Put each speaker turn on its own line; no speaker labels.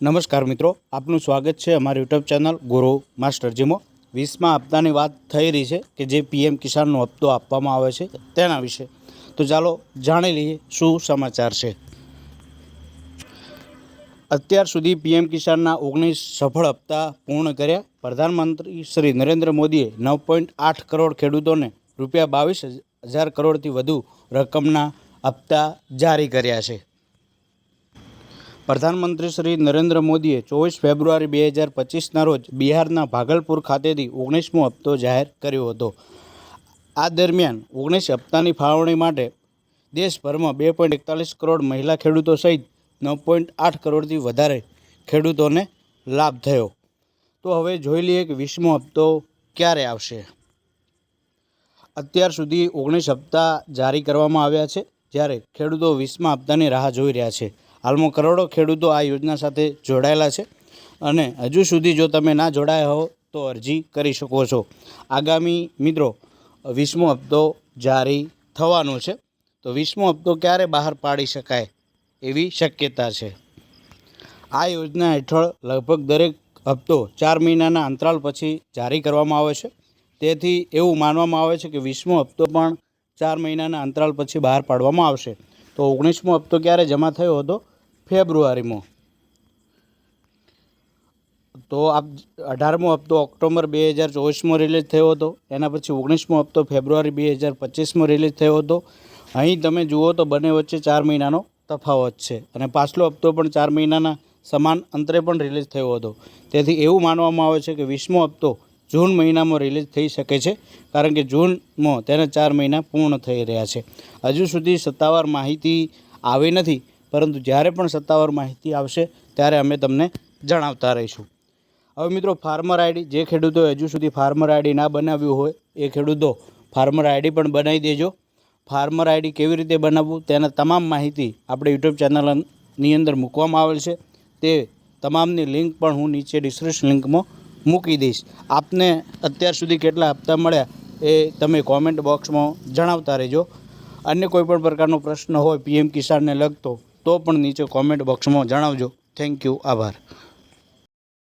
નમસ્કાર મિત્રો, આપનું સ્વાગત છે અમારી યુટ્યુબ ચેનલ ગુરુ માસ્ટર જીમો. વીસમાં હપ્તાની વાત થઈ રહી છે કે જે પીએમ કિસાનનો હપ્તો આપવામાં આવે છે તેના વિશે. તો ચાલો જાણી લઈએ શું સમાચાર છે. અત્યાર સુધી પીએમ કિસાનના ઓગણીસ સફળ હપ્તા પૂર્ણ કર્યા. પ્રધાનમંત્રી શ્રી નરેન્દ્ર મોદીએ નવ પોઈન્ટ આઠ કરોડ ખેડૂતોને રૂપિયા બાવીસ હજાર કરોડથી વધુ રકમના હપ્તા જારી કર્યા છે. પ્રધાનમંત્રી શ્રી નરેન્દ્ર મોદીએ ચોવીસ ફેબ્રુઆરી બે હજાર પચીસના રોજ બિહારના ભાગલપુર ખાતેથી ઓગણીસમો હપ્તો જાહેર કર્યો હતો. આ દરમિયાન ઓગણીસ હપ્તાની ફાળવણી માટે દેશભરમાં બે પોઈન્ટ એકતાલીસ કરોડ મહિલા ખેડૂતો સહિત નવ પોઈન્ટ આઠ કરોડથી વધારે ખેડૂતોને લાભ થયો. તો હવે જોઈ લઈએ કે વીસમો હપ્તો ક્યારે આવશે. અત્યાર સુધી ઓગણીસ હપ્તા જારી કરવામાં આવ્યા છે, જ્યારે ખેડૂતો વીસમા હપ્તાની રાહ જોઈ રહ્યા છે. હાલમાં કરોડો ખેડૂતો આ યોજના સાથે જોડાયેલા છે. અને હજુ સુધી જો તમે ના જોડાયા હો, તો અરજી કરી શકો છો. આગામી મિત્રો, વીસમો હપ્તો જારી થવાનો છે. તો વીસમો હપ્તો ક્યારે બહાર પાડી શકાય એવી શક્યતા છે. આ યોજના હેઠળ લગભગ દરેક હપ્તો ચાર મહિનાના અંતરાલ પછી જારી કરવામાં આવે છે. તેથી એવું માનવામાં આવે છે કે વીસમો હપ્તો પણ ચાર મહિનાના અંતરાલ પછી બહાર પાડવામાં આવશે. તો ઓગણીસમો હપ્તો ક્યારે જમા થયો હતો? ફેબ્રુઆરીમાં. તો આપ અઢારમો હપ્તો ઓક્ટોબર બે હજાર ચોવીસમાં રિલીઝ થયો હતો. એના પછી ઓગણીસમો હપ્તો ફેબ્રુઆરી બે હજાર પચીસમાં રિલીઝ થયો હતો. અહીં તમે જુઓ તો બંને વચ્ચે ચાર મહિનાનો તફાવત છે. અને પાછલો હપ્તો પણ ચાર મહિનાના સમાન અંતરે પણ રિલીઝ થયો હતો. તેથી એવું માનવામાં આવે છે કે વીસમો હપ્તો જૂન મહિનામાં રિલીઝ થઈ શકે છે, કારણ કે જૂનમાં તેના ચાર મહિના પૂર્ણ થઈ રહ્યા છે. હજુ સુધી સત્તાવાર માહિતી આવી નથી. પરંતુ જ્યારે પણ સત્તાવાર માહિતી આવશે, ત્યારે અમે તમને જણાવતા રહીશું. હવે મિત્રો, ફાર્મર આઈડી, જે ખેડૂતોએ હજુ સુધી ફાર્મર આઈડી ના બનાવ્યું હોય, એ ખેડૂતો ફાર્મર આઈડી પણ બનાવી દેજો. ફાર્મર આઈડી કેવી રીતે બનાવવું, તેના તમામ માહિતી આપણે યુટ્યુબ ચેનલની અંદર મૂકવામાં આવેલ છે. તે તમામની લિંક પણ હું નીચે ડિસ્ક્રિપ્શન લિંકમાં મૂકી દઈશ. આપને અત્યાર સુધી કેટલા હપ્તા મળ્યા, એ તમે કોમેન્ટ બોક્સમાં જણાવતા રહેજો. અન્ય કોઈપણ પ્રકારનો પ્રશ્ન હોય, પીએમ કિસાનને લગતો તો પણ નીચે કોમેન્ટ બોક્સમાં જણાવજો. થેન્ક યુ આભાર.